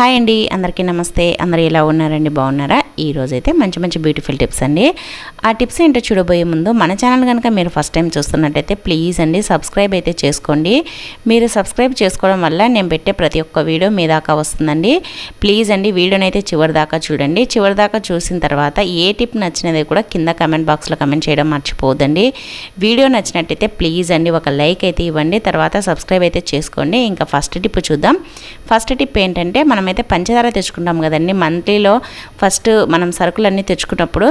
Hi అండి అందరికీ నమస్తే. అందరు ఎలా ఉన్నారండి? బాగున్నారా? ఈరోజైతే మంచి మంచి బ్యూటిఫుల్ టిప్స్ అండి. ఆ టిప్స్ ఏంటో చూడబోయే ముందు మన ఛానల్ కనుక మీరు ఫస్ట్ టైం చూస్తున్నట్టయితే ప్లీజ్ అండి సబ్స్క్రైబ్ అయితే చేసుకోండి. మీరు సబ్స్క్రైబ్ చేసుకోవడం వల్ల నేను పెట్టే ప్రతి ఒక్క వీడియో మీ దాకా వస్తుందండి. ప్లీజ్ అండి వీడియోని అయితే చివరి దాకా చూడండి. చివరి దాకా చూసిన తర్వాత ఏ టిప్ నచ్చినది కూడా కింద కమెంట్ బాక్స్లో కమెంట్ చేయడం మర్చిపోవద్దండి. వీడియో నచ్చినట్టయితే ప్లీజ్ అండి ఒక లైక్ అయితే ఇవ్వండి. తర్వాత సబ్స్క్రైబ్ అయితే చేసుకోండి. ఇంకా ఫస్ట్ టిప్ చూద్దాం. ఫస్ట్ టిప్ ఏంటంటే మనం మనమైతే పంచదార తెచ్చుకుంటాం కదండి. మంత్లీలో ఫస్ట్ మనం సరుకులన్నీ తెచ్చుకున్నప్పుడు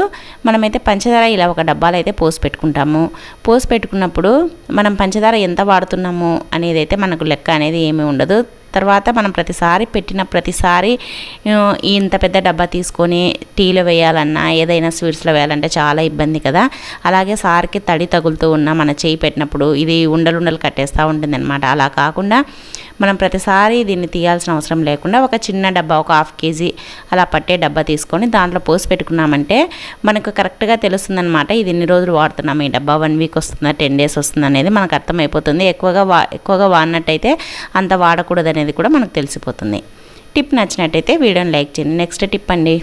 మనమైతే పంచదార ఇలా ఒక డబ్బాలో అయితే పోసి పెట్టుకుంటాము. పోసి పెట్టుకున్నప్పుడు మనం పంచదార ఎంత వాడుతున్నాము అనేది అయితే మనకు లెక్క అనేది ఏమీ ఉండదు. తర్వాత మనం ప్రతిసారి పెట్టిన ప్రతిసారి ఇంత పెద్ద డబ్బా తీసుకొని టీలో వేయాలన్నా ఏదైనా స్వీట్స్లో వేయాలంటే చాలా ఇబ్బంది కదా. అలాగే సార్కి తడి తగులుతూ ఉన్న మన చేయి పెట్టినప్పుడు ఇది ఉండలు ఉండలు కట్టేస్తూ ఉంటుంది అలా కాకుండా మనం ప్రతిసారి దీన్ని తీయాల్సిన అవసరం లేకుండా ఒక చిన్న డబ్బా ఒక హాఫ్ కేజీ అలా పట్టే డబ్బా తీసుకొని దాంట్లో పోసి పెట్టుకున్నామంటే మనకు కరెక్ట్గా తెలుస్తుందనమాట ఇది ఎన్ని రోజులు వాడుతున్నాం? ఈ డబ్బా వన్ వీక్ వస్తుందా? టెన్ డేస్ వస్తుందా? అనేది మనకు అర్థమైపోతుంది. ఎక్కువగా వా ఎక్కువగా వాడినట్టయితే అంత వాడకూడదు అనేది కూడా మనకు తెలిసిపోతుంది. టిప్ నచ్చినట్టయితే వీడియోని లైక్ చేయండి. నెక్స్ట్ టిప్ అండి.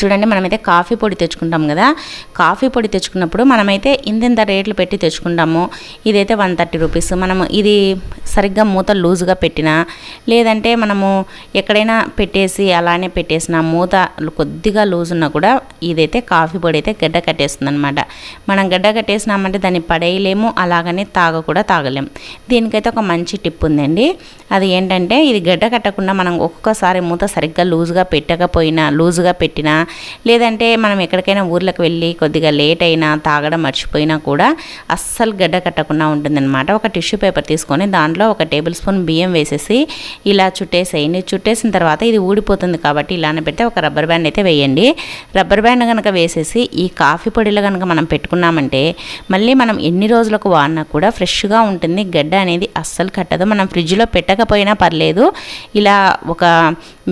చూడండి మనమైతే కాఫీ పొడి తెచ్చుకుంటాం కదా. కాఫీ పొడి తెచ్చుకున్నప్పుడు మనమైతే ఇంతింత రేట్లు పెట్టి తెచ్చుకుంటాము. ఇదైతే వన్ థర్టీ రూపీస్. మనము ఇది సరిగ్గా మూత లూజుగా పెట్టినా లేదంటే మనము ఎక్కడైనా పెట్టేసి అలానే పెట్టేసిన మూత కొద్దిగా లూజ్ ఉన్నా కూడా ఇదైతే కాఫీ పొడి అయితే గడ్డ కట్టేస్తుంది అనమాట మనం గడ్డ కట్టేసినామంటే దాన్ని పడేయలేము అలాగనే తాగ కూడా తాగలేం. దీనికైతే ఒక మంచి టిప్ ఉందండి. అది ఏంటంటే ఇది గడ్డ కట్టకుండా మనం ఒక్కొక్కసారి మూత సరిగ్గా లూజుగా పెట్టకపోయినా లూజుగా పెట్టినా లేదంటే మనం ఎక్కడికైనా ఊర్లకు వెళ్ళి కొద్దిగా లేట్ అయినా తాగడం మర్చిపోయినా కూడా అస్సలు గడ్డ కట్టకుండా ఉంటుందన్నమాట. ఒక టిష్యూ పేపర్ తీసుకొని దాంట్లో ఒక టేబుల్ స్పూన్ బియ్యం వేసేసి ఇలా చుట్టేసేయండి. చుట్టేసిన తర్వాత ఇది ఊడిపోతుంది కాబట్టి ఇలానే పెడితే ఒక రబ్బర్ బ్యాండ్ అయితే వేయండి. రబ్బర్ బ్యాండ్ కనుక వేసేసి ఈ కాఫీ పొడిలో కనుక మనం పెట్టుకున్నామంటే మళ్ళీ మనం ఎన్ని రోజులకు వాడినా కూడా ఫ్రెష్గా ఉంటుంది. గడ్డ అనేది అస్సలు కట్టదు. మనం ఫ్రిడ్జ్లో పెట్టకపోయినా పర్లేదు. ఇలా ఒక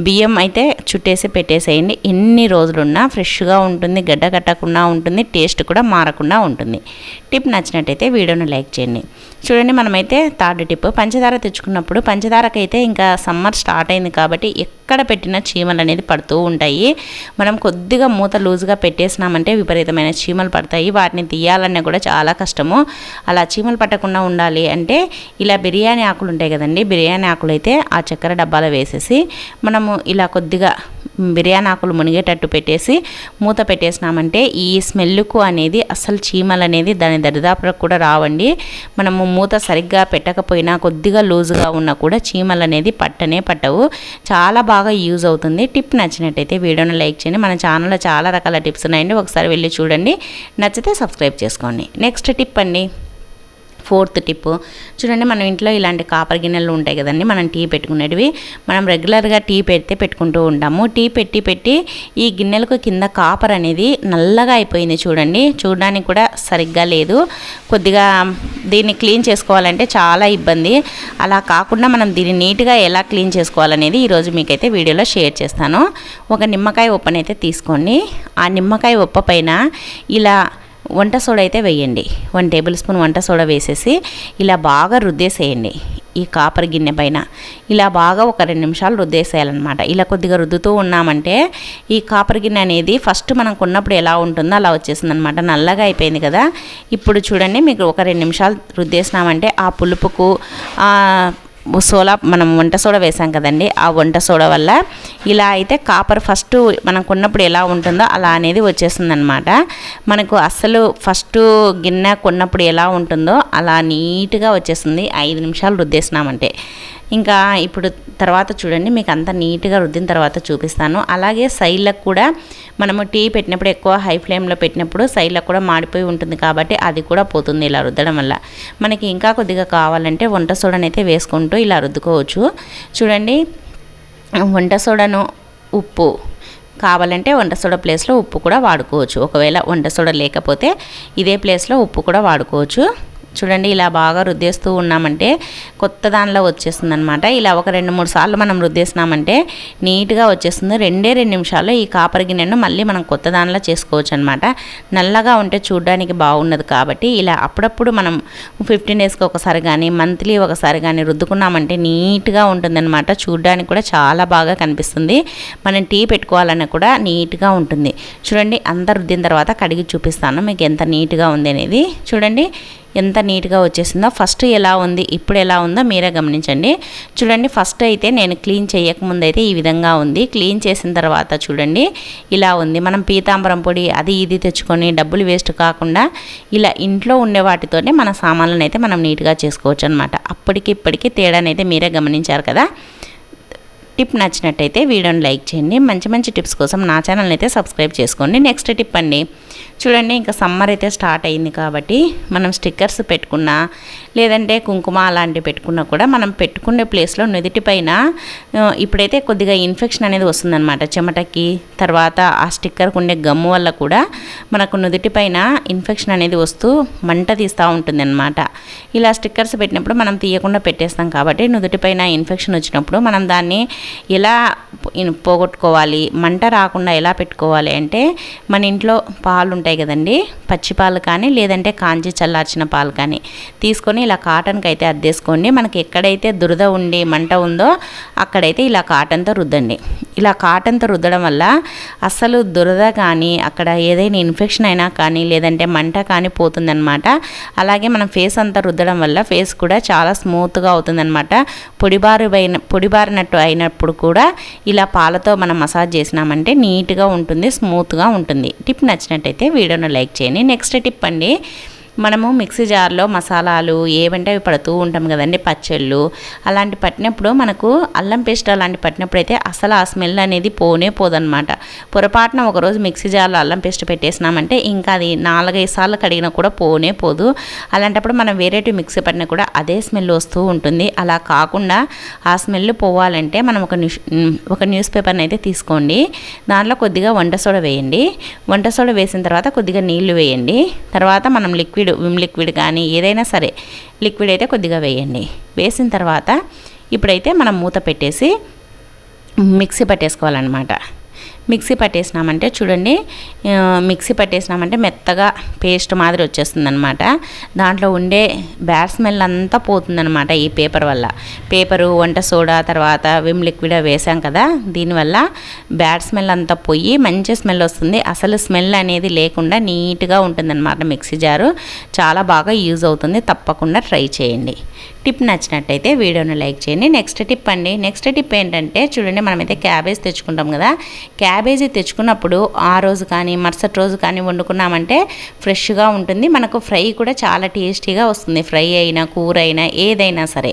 బియ్యం అయితే చుట్టేసి పెట్టేసేయండి. ఎన్ని రోజులున్నా ఫ్రెష్గా ఉంటుంది గడ్డ కట్టకుండా ఉంటుంది టేస్ట్ కూడా మారకుండా ఉంటుంది. టిప్ నచ్చినట్టయితే వీడియోను లైక్ చేయండి. చూడండి మనమైతే థర్డ్ టిప్. పంచదార తెచ్చుకున్నప్పుడు పంచదారకైతే ఇంకా సమ్మర్ స్టార్ట్ అయింది కాబట్టి ఎక్కడ పెట్టినా చీమలు అనేది పడుతూ ఉంటాయి. మనం కొద్దిగా మూత లూజుగా పెట్టేసినామంటే విపరీతమైన చీమలు పడతాయి. వాటిని తీయాలన్నా కూడా చాలా కష్టము. అలా చీమలు పట్టకుండా ఉండాలి అంటే ఇలా బిర్యానీ ఆకులు ఉంటాయి కదండి బిర్యానీ ఆకులు అయితే ఆ చక్కెర డబ్బాలో వేసేసి మనము ఇలా కొద్దిగా బిర్యానీ ఆకులు మునిగేటట్టు పెట్టేసి మూత పెట్టేసినామంటే ఈ స్మెల్కు అనేది అసలు చీమలు అనేది దాని దరిదాపులకు కూడా రావండి. మనము మూత సరిగ్గా పెట్టకపోయినా కొద్దిగా లూజుగా ఉన్నా కూడా చీమలు అనేది పట్టనే పట్టవు. చాలా బాగా యూజ్ అవుతుంది. టిప్ నచ్చినట్టయితే వీడియోని లైక్ చేయండి. మన ఛానల్లో చాలా రకాల టిప్స్ ఉన్నాయండి. ఒకసారి వెళ్ళి చూడండి. నచ్చితే సబ్స్క్రైబ్ చేసుకోండి. నెక్స్ట్ టిప్ అండి. Fourth tip. చూడండి మనం ఇంట్లో ఇలాంటి కాపర్ గిన్నెలు ఉంటాయి కదండి మనం టీ పెట్టుకునేటివి. మనం రెగ్యులర్గా టీ పెడితే పెట్టుకుంటూ ఉంటాము. టీ పెట్టి పెట్టి ఈ గిన్నెలకు కింద కాపర్ అనేది నల్లగా అయిపోయింది చూడండి. చూడడానికి కూడా సరిగ్గా లేదు. కొద్దిగా దీన్ని క్లీన్ చేసుకోవాలంటే చాలా ఇబ్బంది. అలా కాకుండా మనం దీన్ని నీట్గా ఎలా క్లీన్ చేసుకోవాలనేది ఈరోజు మీకైతే వీడియోలో షేర్ చేస్తాను. ఒక నిమ్మకాయ ఉప్పనైతే తీసుకోండి. ఆ నిమ్మకాయ ఉప్ప పైన ఇలా వంట సోడా అయితే వేయండి. వన్ టేబుల్ స్పూన్ వంట సోడా వేసేసి ఇలా బాగా రుద్దేసేయండి. ఈ కాపర్ గిన్నె పైన ఇలా బాగా ఒక రెండు నిమిషాలు రుద్దేసేయాలన్నమాట. ఇలా కొద్దిగా రుద్దుతూ ఉన్నామంటే ఈ కాపర్ గిన్నె అనేది ఫస్ట్ మనం కొన్నప్పుడు ఎలా ఉంటుందో అలా వచ్చేసింది అనమాట నల్లగా అయిపోయింది కదా. ఇప్పుడు చూడండి మీకు ఒక రెండు నిమిషాలు రుద్దేసినామంటే ఆ పులుపుకు సోలా సోడా మనం వంట సోడా వేసాం కదండి ఆ వంట సోడా వల్ల ఇలా అయితే కాపర్ ఫస్ట్ మనం కొన్నప్పుడు ఎలా ఉంటుందో అలా అనేది వచ్చేసిందనమాట. మనకు అస్సలు ఫస్ట్ గిన్నె కొన్నప్పుడు ఎలా ఉంటుందో అలా నీట్గా వచ్చేస్తుంది ఐదు నిమిషాలు రుద్దేసినామంటే. ఇంకా ఇప్పుడు తర్వాత చూడండి మీకు అంత నీట్గా రుద్దిన తర్వాత చూపిస్తాను. అలాగే సైడ్లకు కూడా మనము టీ పెట్టినప్పుడు ఎక్కువ హై ఫ్లేమ్లో పెట్టినప్పుడు సైడ్లకు కూడా మాడిపోయి ఉంటుంది కాబట్టి అది కూడా పోతుంది ఇలా రుద్దడం వల్ల. మనకి ఇంకా కొద్దిగా కావాలంటే వంట సోడానైతే వేసుకుంటూ ఇలా రుద్దుకోవచ్చు. చూడండి వంట సోడాను ఉప్పు కావాలంటే వంట సోడా ప్లేస్లో ఉప్పు కూడా వాడుకోవచ్చు. ఒకవేళ వంట సోడా లేకపోతే ఇదే ప్లేస్లో ఉప్పు కూడా వాడుకోవచ్చు. చూడండి ఇలా బాగా రుద్దేస్తూ ఉన్నామంటే కొత్త దానిలో వచ్చేస్తుంది అనమాట ఇలా ఒక రెండు మూడు సార్లు మనం రుద్దేసినామంటే నీట్గా వచ్చేస్తుంది. రెండే రెండు నిమిషాల్లో ఈ కాపర్ గిన్నెను మళ్ళీ మనం కొత్త దానిలో చేసుకోవచ్చు అనమాట నల్లగా ఉంటే చూడడానికి బాగున్నది కాబట్టి ఇలా అప్పుడప్పుడు మనం ఫిఫ్టీన్ డేస్కి ఒకసారి కానీ మంత్లీ ఒకసారి కానీ రుద్దుకున్నామంటే నీట్గా ఉంటుందన్నమాట. చూడడానికి కూడా చాలా బాగా కనిపిస్తుంది. మనం టీ పెట్టుకోవాలన్నా కూడా నీట్గా ఉంటుంది. చూడండి అంతా రుద్దిన తర్వాత కడిగి చూపిస్తాను. మీకు ఎంత నీట్గా ఉంది అనేది. చూడండి ఎంత నీట్గా వచ్చేసిందో ఫస్ట్ ఎలా ఉంది ఇప్పుడు ఎలా ఉందో మీరే గమనించండి. చూడండి ఫస్ట్ అయితే నేను క్లీన్ చేయకముందు అయితే ఈ విధంగా ఉంది. క్లీన్ చేసిన తర్వాత చూడండి ఇలా ఉంది. మనం పీతాంబరం పొడి అది ఇది తెచ్చుకొని డబ్బులు వేస్ట్ కాకుండా ఇలా ఇంట్లో ఉండే వాటితోనే మన సామాన్లను అయితే మనం నీట్గా చేసుకోవచ్చు అనమాట అప్పటికి ఇప్పటికీ తేడానైతే మీరే గమనించారు కదా? టిప్ నచ్చినట్టయితే వీడియోని లైక్ చేయండి. మంచి మంచి టిప్స్ కోసం నా ఛానల్ అయితే సబ్స్క్రైబ్ చేసుకోండి. నెక్స్ట్ టిప్ అండి. చూడండి ఇంకా సమ్మర్ అయితే స్టార్ట్ అయింది కాబట్టి మనం స్టిక్కర్స్ పెట్టుకున్న లేదంటే కుంకుమ అలాంటివి పెట్టుకున్నా కూడా మనం పెట్టుకునే ప్లేస్లో నుదుటిపైన ఇప్పుడైతే కొద్దిగా ఇన్ఫెక్షన్ అనేది వస్తుందన్నమాట. చెమటకి తర్వాత ఆ స్టిక్కర్కి ఉండే గమ్ము వల్ల కూడా మనకు నుదుటిపైన ఇన్ఫెక్షన్ అనేది వస్తూ మంట తీస్తూ ఉంటుందన్నమాట. ఇలా స్టిక్కర్స్ పెట్టినప్పుడు మనం తీయకుండా పెట్టేస్తాం కాబట్టి నుదుటిపైన ఇన్ఫెక్షన్ వచ్చినప్పుడు మనం దాన్ని ఎలా పోగొట్టుకోవాలి మంట రాకుండా ఎలా పెట్టుకోవాలి అంటే మన ఇంట్లో పాలు ఉంటాయి కదండి పచ్చి పాలు కానీ లేదంటే కాంచి చల్లార్చిన పాలు కానీ తీసుకొని ఇలా కాటన్కి అయితే అద్దేసుకోండి. మనకి ఎక్కడైతే దురద ఉండి మంట ఉందో అక్కడైతే ఇలా కాటన్తో రుద్దండి. ఇలా కాటన్తో రుద్దడం వల్ల అస్సలు దురద కానీ అక్కడ ఏదైనా ఇన్ఫెక్షన్ అయినా కానీ లేదంటే మంట కానీ పోతుందన్నమాట. అలాగే మనం ఫేస్ అంతా రుద్దడం వల్ల ఫేస్ కూడా చాలా స్మూత్గా అవుతుందన్నమాట. పొడిబారు అయిన పొడిబారినట్టు అయినప్పుడు కూడా ఇలా పాలతో మనం మసాజ్ చేసినామంటే నీట్గా ఉంటుంది స్మూత్గా ఉంటుంది. టిప్ నచ్చినట్టయితే వీడియోను లైక్ చేయండి. నెక్స్ట్ టిప్ అండి మనము మిక్సీ జార్లో మసాలాలు ఏవంటే అవి పడుతూ ఉంటాం కదండి పచ్చళ్ళు అలాంటి పట్టినప్పుడు మనకు అల్లం పేస్ట్ అలాంటి పట్టినప్పుడు అయితే అసలు ఆ స్మెల్ అనేది పోనే పోదనమాట పొరపాటున ఒకరోజు మిక్సీ జార్లో అల్లం పేస్ట్ పెట్టేసినామంటే ఇంకా అది నాలుగైదు సార్లు కడిగినా కూడా పోనే పోదు. అలాంటప్పుడు మనం వేరేటి మిక్సీ పట్టినా కూడా అదే స్మెల్ వస్తూ ఉంటుంది. అలా కాకుండా ఆ స్మెల్ పోవాలంటే మనం ఒక న్యూస్ ఒక న్యూస్ పేపర్ని అయితే తీసుకోండి. దాంట్లో కొద్దిగా వంట సోడ వేయండి. వంట సోడ వేసిన తర్వాత కొద్దిగా నీళ్ళు వేయండి. తర్వాత మనం లిక్విడ్ లిక్విడ్ విమ్ లిక్విడ్ కానీ ఏదైనా సరే లిక్విడ్ అయితే కొద్దిగా వేయండి. వేసిన తర్వాత ఇప్పుడైతే మనం మూత పెట్టేసి మిక్సీ పట్టేసుకోవాలన్నమాట. మిక్సీ పట్టేసినామంటే చూడండి మిక్సీ పట్టేసినామంటే మెత్తగా పేస్ట్ మాదిరి వచ్చేస్తుందనమాట దాంట్లో ఉండే బ్యాడ్ స్మెల్ అంతా పోతుందనమాట ఈ పేపర్ వల్ల. పేపరు వంట సోడా తర్వాత విమ్ లిక్విడ్ వేసాం కదా దీనివల్ల బ్యాడ్ స్మెల్ అంతా పోయి మంచి స్మెల్ వస్తుంది. అసలు స్మెల్ అనేది లేకుండా నీట్గా ఉంటుందన్నమాట మిక్సీ జారు. చాలా బాగా యూజ్ అవుతుంది. తప్పకుండా ట్రై చేయండి. టిప్ నచ్చినట్టయితే వీడియోని లైక్ చేయండి. నెక్స్ట్ టిప్ అండి. నెక్స్ట్ టిప్ ఏంటంటే చూడండి మనమైతే క్యాబేజ్ తెచ్చుకుంటాం కదా క్యాబ్ క్యాబేజీ తెచ్చుకున్నప్పుడు ఆ రోజు కానీ మరుసటి రోజు కానీ వండుకున్నామంటే ఫ్రెష్గా ఉంటుంది. మనకు ఫ్రై కూడా చాలా టేస్టీగా వస్తుంది. ఫ్రై అయినా కూర అయినా ఏదైనా సరే.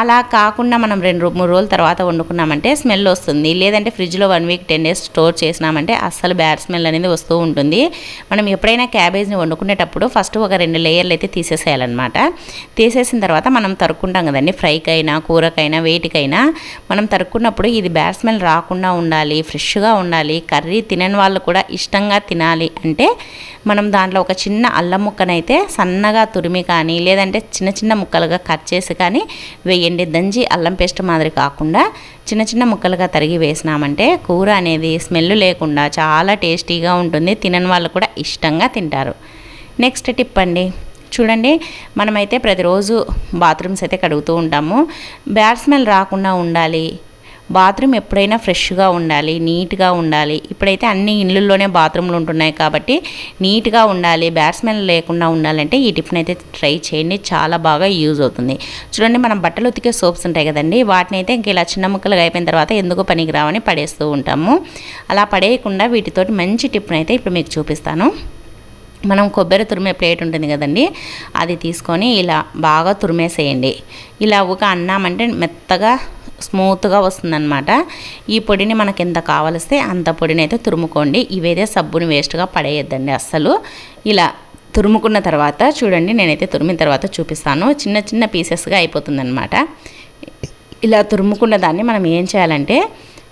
అలా కాకుండా మనం రెండు మూడు రోజుల తర్వాత వండుకున్నామంటే స్మెల్ వస్తుంది. లేదంటే ఫ్రిడ్జ్లో one week ten days store చేసినామంటే అస్సలు బ్యాడ్ స్మెల్ అనేది వస్తూ ఉంటుంది. మనం ఎప్పుడైనా క్యాబేజ్ని వండుకునేటప్పుడు ఫస్ట్ ఒక రెండు లేయర్లు అయితే తీసేసేయాలన్నమాట. తీసేసిన తర్వాత మనం తరుక్కుంటాం కదండి ఫ్రైకైనా కూరకైనా వేటికైనా. మనం తరుక్కున్నప్పుడు ఇది బ్యాడ్ స్మెల్ రాకుండా ఉండాలి ఫ్రెష్గా ఉండాలి కర్రీ తినని వాళ్ళు కూడా ఇష్టంగా తినాలి అంటే మనం దాంట్లో ఒక చిన్న అల్లం ముక్కనైతే సన్నగా తురిమి కానీ లేదంటే చిన్న చిన్న ముక్కలుగా కట్ చేసి కానీ వెయ్యి వేయండి దంచి అల్లం పేస్ట్ మాదిరి కాకుండా చిన్న చిన్న ముక్కలుగా తరిగి వేసినామంటే కూర అనేది స్మెల్ లేకుండా చాలా టేస్టీగా ఉంటుంది. తినని వాళ్ళు కూడా ఇష్టంగా తింటారు. నెక్స్ట్ టిప్ అండి. చూడండి మనమైతే ప్రతిరోజు బాత్రూమ్స్ అయితే కడుగుతూ ఉంటాము. బ్యాడ్ స్మెల్ రాకుండా ఉండాలి. బాత్రూమ్ ఎప్పుడైనా ఫ్రెష్గా ఉండాలి నీట్గా ఉండాలి. ఇప్పుడైతే అన్ని ఇళ్ళల్లోనే బాత్రూమ్లు ఉంటున్నాయి కాబట్టి నీట్గా ఉండాలి బ్యాడ్ స్మెల్ లేకుండా ఉండాలంటే ఈ టిప్ని అయితే ట్రై చేయండి. చాలా బాగా యూజ్ అవుతుంది. చూడండి మనం బట్టలు ఉతికే సోప్స్ ఉంటాయి కదండి. వాటిని అయితే ఇంక ఇలా చిన్న ముక్కలుగా అయిపోయిన తర్వాత ఎందుకు పనికి రావని పడేస్తూ ఉంటాము. అలా పడేయకుండా వీటితోటి మంచి టిప్ని అయితే ఇప్పుడు మీకు చూపిస్తాను. మనం కొబ్బరి తురిమే ప్లేట్ ఉంటుంది కదండి అది తీసుకొని ఇలా బాగా తురిమేసేయండి. ఇలా ఒక అన్నామంటే మెత్తగా స్మూత్గా వస్తుందన్నమాట. ఈ పొడిని మనకి ఎంత కావలిస్తే అంత పొడిని అయితే తురుముకోండి. ఇవైతే సబ్బుని వేస్ట్గా పడేయద్దండి అస్సలు. ఇలా తురుముకున్న తర్వాత చూడండి నేనైతే తురిమిన తర్వాత చూపిస్తాను. చిన్న చిన్న పీసెస్గా అయిపోతుందన్నమాట. ఇలా తురుముకున్న దాన్ని మనం ఏం చేయాలంటే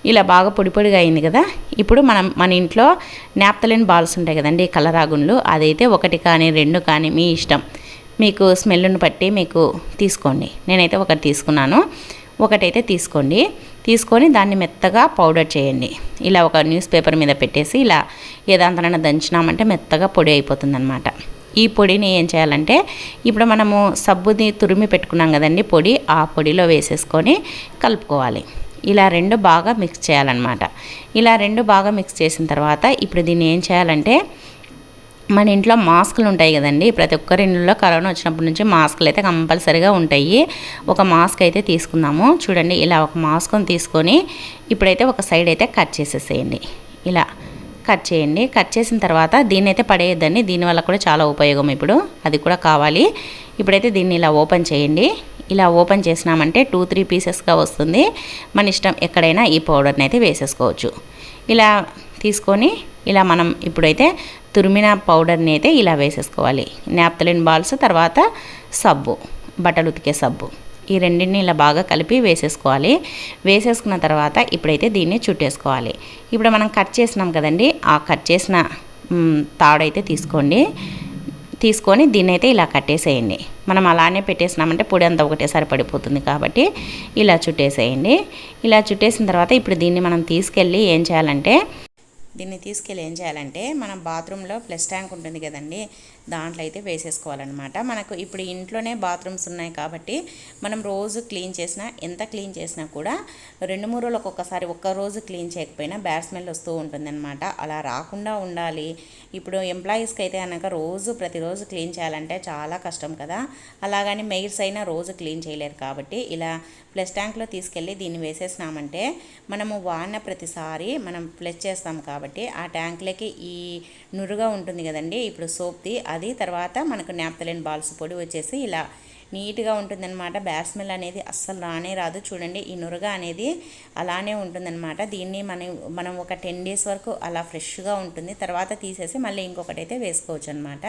ఇలా బాగా పొడి పొడిగా అయింది కదా ఇప్పుడు మనం మన ఇంట్లో నాప్తలిన్ బాల్స్ ఉంటాయి కదండి కలరాగుండ్లు అదైతే ఒకటి కానీ రెండు కానీ మీ ఇష్టం. మీకు స్మెల్ను బట్టి మీకు తీసుకోండి. నేనైతే ఒకటి తీసుకున్నాను. ఒకటైతే తీసుకోండి. తీసుకొని దాన్ని మెత్తగా పౌడర్ చేయండి. ఇలా ఒక న్యూస్ పేపర్ మీద పెట్టేసి ఇలా ఏదాంతనైనా దంచినామంటే మెత్తగా పొడి అయిపోతుందన్నమాట. ఈ పొడిని ఏం చేయాలంటే ఇప్పుడు మనము సబ్బుని తురిమి పెట్టుకున్నాం కదండి పొడి ఆ పొడిలో వేసేసుకొని కలుపుకోవాలి. ఇలా రెండు బాగా మిక్స్ చేయాలన్నమాట. ఇలా రెండు బాగా మిక్స్ చేసిన తర్వాత ఇప్పుడు దీన్ని ఏం చేయాలంటే మన ఇంట్లో మాస్కులు ఉంటాయి కదండి. ప్రతి ఒక్కరి ఇంట్లో కరోనా వచ్చినప్పటి నుంచి మాస్కులు అయితే కంపల్సరీగా ఉంటాయి. ఒక మాస్క్ అయితే తీసుకుందాము. చూడండి ఇలా ఒక మాస్క్ని తీసుకొని ఇప్పుడైతే ఒక సైడ్ అయితే కట్ చేసేసేయండి. ఇలా కట్ చేయండి. కట్ చేసిన తర్వాత దీన్ని అయితే పడేయద్దండి. దీనివల్ల కూడా చాలా ఉపయోగం ఇప్పుడు. అది కూడా కావాలి. ఇప్పుడైతే దీన్ని ఇలా ఓపెన్ చేయండి. ఇలా ఓపెన్ చేసినామంటే టూ త్రీ పీసెస్గా వస్తుంది. మన ఇష్టం ఎక్కడైనా ఈ పౌడర్ని అయితే వేసేసుకోవచ్చు. ఇలా తీసుకొని ఇలా మనం ఇప్పుడైతే తురిమిన పౌడర్ని అయితే ఇలా వేసేసుకోవాలి. నాప్తలిన్ బాల్స్ తర్వాత సబ్బు బట్టలు ఉతికే సబ్బు. ఈ రెండింటిని ఇలా బాగా కలిపి వేసేసుకోవాలి. వేసేసుకున్న తర్వాత ఇప్పుడైతే దీన్ని చుట్టేసుకోవాలి. ఇప్పుడు మనం కట్ చేసినాం కదండి ఆ కట్ చేసిన తాడైతే తీసుకోండి. తీసుకొని దీన్ని అయితే ఇలా కట్టేసేయండి. మనం అలానే పెట్టేసినామంటే పొడి అంతా ఒకటేసారి పడిపోతుంది కాబట్టి ఇలా చుట్టేసేయండి. ఇలా చుట్టేసిన తర్వాత ఇప్పుడు దీన్ని మనం తీసుకెళ్ళి ఏం చేయాలంటే దీన్ని తీసుకెళ్ళి ఏం చేయాలంటే మనం బాత్రూంలో ప్లస్ ట్యాంక్ ఉంటుంది కదండి దాంట్లో అయితే వేసేసుకోవాలన్నమాట. మనకు ఇప్పుడు ఇంట్లోనే బాత్రూమ్స్ ఉన్నాయి కాబట్టి మనం రోజు క్లీన్ చేసినా ఎంత క్లీన్ చేసినా కూడా రెండు మూడు రోజులకు ఒక్కసారి ఒక్క రోజు క్లీన్ చేయకపోయినా బ్యాడ్ స్మెల్ వస్తూ ఉంటుందన్నమాట. అలా రాకుండా ఉండాలి. ఇప్పుడు ఎంప్లాయీస్కి అయితే అనక రోజు ప్రతిరోజు క్లీన్ చేయాలంటే చాలా కష్టం కదా. అలాగని మెయిర్స్ అయినా రోజు క్లీన్ చేయలేరు కాబట్టి ఇలా ప్లస్ ట్యాంక్లో తీసుకెళ్ళి దీన్ని వేసేసినామంటే మనము వాడిన ప్రతిసారి మనం ప్లస్ చేస్తాం కాబట్టి ఆ ట్యాంక్లకి ఈ నురుగా ఉంటుంది కదండి ఇప్పుడు సోప్ది అది తర్వాత మనకు నాప్తలిన్ బాల్స్ పొడి వచ్చేసి ఇలా నీట్గా ఉంటుందన్నమాట. బ్యాడ్ స్మెల్ అనేది అస్సలు రానే రాదు. చూడండి ఈ నురగ అనేది అలానే ఉంటుందన్నమాట. దీన్ని మనం మనం ఒక టెన్ డేస్ వరకు అలా ఫ్రెష్గా ఉంటుంది. తర్వాత తీసేసి మళ్ళీ ఇంకొకటి అయితే వేసుకోవచ్చు అనమాట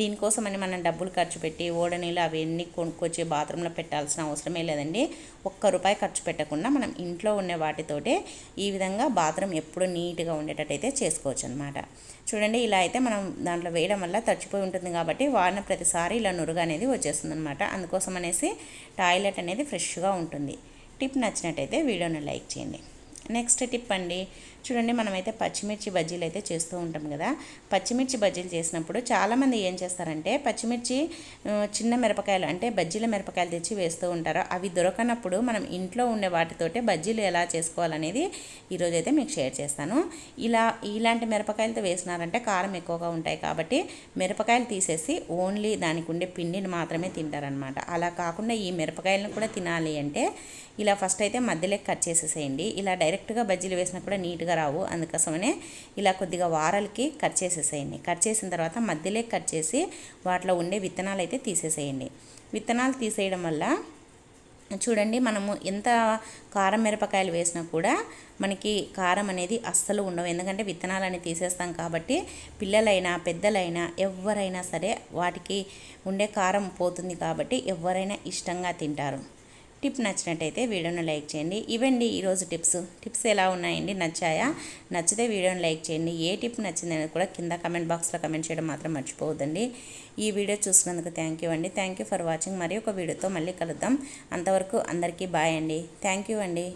దీనికోసం అని మనం డబ్బులు ఖర్చు పెట్టి ఓడనీళ్ళు అవన్నీ కొనుక్కొచ్చి బాత్రూంలో పెట్టాల్సిన అవసరమే లేదండి. ఒక్క రూపాయి ఖర్చు పెట్టకుండా మనం ఇంట్లో ఉండే వాటితోటే ఈ విధంగా బాత్రూమ్ ఎప్పుడు నీట్గా ఉండేటట్టయితే చేసుకోవచ్చు అనమాట చూడండి ఇలా అయితే మనం దాంట్లో వేయడం వల్ల తడిచిపోయి ఉంటుంది కాబట్టి వాడిన ప్రతిసారి ఇలా నురుగు అనేది వచ్చేస్తుంది అనమాట అందుకోసం అనేసి టాయిలెట్ అనేది ఫ్రెష్గా ఉంటుంది. టిప్ నచ్చినట్టయితే వీడియోని లైక్ చేయండి. నెక్స్ట్ టిప్ అండి. చూడండి మనమైతే పచ్చిమిర్చి బజ్జీలు అయితే చేస్తూ ఉంటాం కదా. పచ్చిమిర్చి బజ్జీలు చేసినప్పుడు చాలామంది ఏం చేస్తారంటే పచ్చిమిర్చి చిన్న మిరపకాయలు అంటే బజ్జీల మిరపకాయలు తెచ్చి వేస్తూ ఉంటారు. అవి దొరకనప్పుడు మనం ఇంట్లో ఉండే వాటితోటే బజ్జీలు ఎలా చేసుకోవాలనేది ఈరోజు అయితే మీకు షేర్ చేస్తాను. ఇలా ఇలాంటి మిరపకాయలతో వేసినారంటే కారం ఎక్కువగా ఉంటాయి కాబట్టి మిరపకాయలు తీసేసి ఓన్లీ దానికి ఉండే పిండిని మాత్రమే తింటారనమాట అలా కాకుండా ఈ మిరపకాయలను కూడా తినాలి అంటే ఇలా ఫస్ట్ అయితే మధ్యలో కట్ చేసేసేయండి. ఇలా డైరెక్ట్ డైరెక్ట్గా బజ్జీలు వేసినా కూడా నీట్గా రావు. అందుకోసమనే ఇలా కొద్దిగా వారాలకి కట్ చేసేసేయండి. కట్ చేసిన తర్వాత మధ్యలో కట్ చేసి వాటిలో ఉండే విత్తనాలు అయితే తీసేసేయండి. విత్తనాలు తీసేయడం వల్ల చూడండి మనము ఎంత కారం మిరపకాయలు వేసినా కూడా మనకి కారం అనేది అస్సలు ఉండవు. ఎందుకంటే విత్తనాలని తీసేస్తాం కాబట్టి పిల్లలైనా పెద్దలైనా ఎవరైనా సరే వాటికి ఉండే కారం పోతుంది కాబట్టి ఎవరైనా ఇష్టంగా తింటారు. టిప్ నచ్చినట్టయితే వీడియోను లైక్ చేయండి. ఇవండి ఈరోజు టిప్స్. టిప్స్ ఎలా ఉన్నాయండి? నచ్చాయా? నచ్చితే వీడియోని లైక్ చేయండి. ఏ టిప్ నచ్చిందని కూడా కింద కమెంట్ బాక్స్లో కమెంట్ చేయడం మాత్రం మర్చిపోవద్దండి. ఈ వీడియో చూసినందుకు థ్యాంక్ యూ అండి. Thank you for watching. మరి ఒక వీడియోతో మళ్ళీ కలుద్దాం. అంతవరకు అందరికీ బాయ్ అండి. థ్యాంక్ యూ అండి.